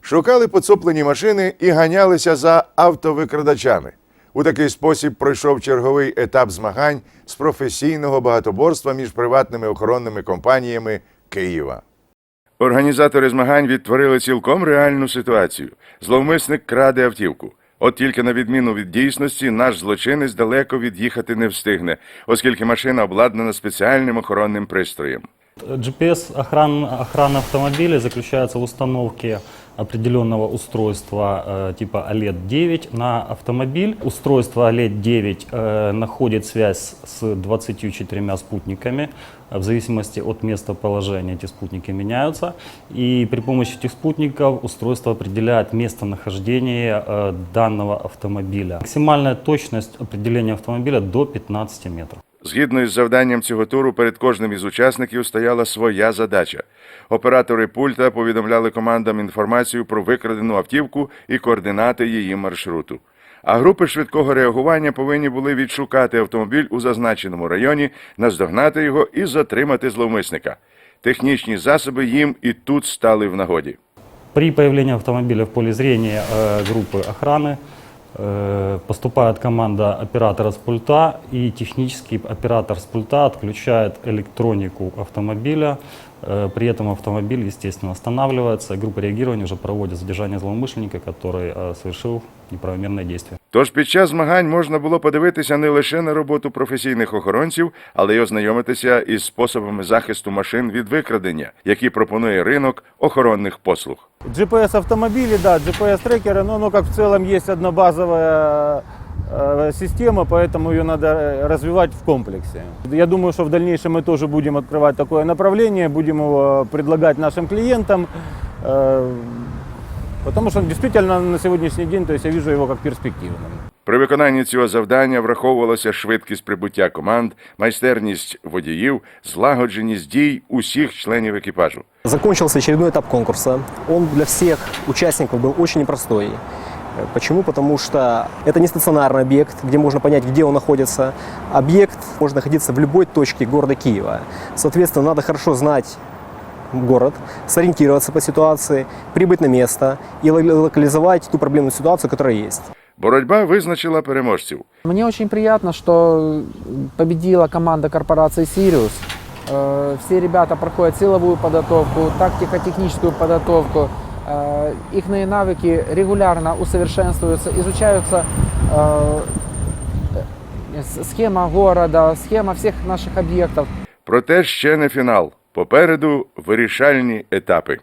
Шукали поцуплені машини і ганялися за автовикрадачами. У такий спосіб пройшов черговий етап змагань з професійного багатоборства між приватними охоронними компаніями Києва. Організатори змагань відтворили цілком реальну ситуацію. Зловмисник краде автівку. От тільки на відміну від дійсності, наш злочинець далеко від'їхати не встигне, оскільки машина обладнана спеціальним охоронним пристроєм. GPS охран, охрана автомобиля заключается в установке определенного устройства э, типа OLED-9 на автомобиль. Устройство OLED-9 э, находит связь с 24 спутниками. В зависимости от местоположения эти спутники меняются. И при помощи этих спутников устройство определяет местонахождение э, данного автомобиля. Максимальная точность определения автомобиля до 15 метров. Згідно із завданням цього туру, перед кожним із учасників стояла своя задача. Оператори пульта повідомляли командам інформацію про викрадену автівку і координати її маршруту. А групи швидкого реагування повинні були відшукати автомобіль у зазначеному районі, наздогнати його і затримати зловмисника. Технічні засоби їм і тут стали в нагоді. При появлении автомобиля в поле зрения э, группы охраны э, поступает команда оператора с пульта, и технический оператор с пульта отключает электронику автомобиля. Э, При этом автомобиль, естественно, останавливается, и группа реагирования уже проводит задержание злоумышленника, который э, совершил неправомерное действие. Тож під час змагань можна було подивитися не лише на роботу професійних охоронців, але й ознайомитися із способами захисту машин від викрадення, які пропонує ринок охоронних послуг. GPS-автомобили, да, GPS-трекеры, но оно как в целом есть одна базовая э, система, поэтому ее надо э, развивать в комплексе. Я думаю, что в дальнейшем мы тоже будем открывать такое направление, будем его предлагать нашим клиентам, э, потому что действительно на сегодняшний день, то есть я вижу его как перспективным. При виконанні цього завдання враховувалася швидкість прибуття команд, майстерність водіїв, злагодженість дій усіх членів екіпажу. Закончился очередной этап конкурса. Он для всех участников был очень непростой. Э, Почему? Потому что это не стационарный объект, где можно понять, где он находится. Объект может находиться в любой точке города Киева. Соответственно, надо хорошо знать город, сориентироваться по ситуации, прибыть на место и ло- локализовать ту проблемную ситуацию, которая есть. Боротьба визначила переможців. Мне очень приятно, что победила команда корпорации «Сириус». Э, Все ребята проходят силовую подготовку, тактико-техническую подготовку. Э, Их навыки регулярно усовершенствуются, изучаются э, с- схема города, схема всех наших объектов. Проте ще не фінал. Попереду вирішальні етапи.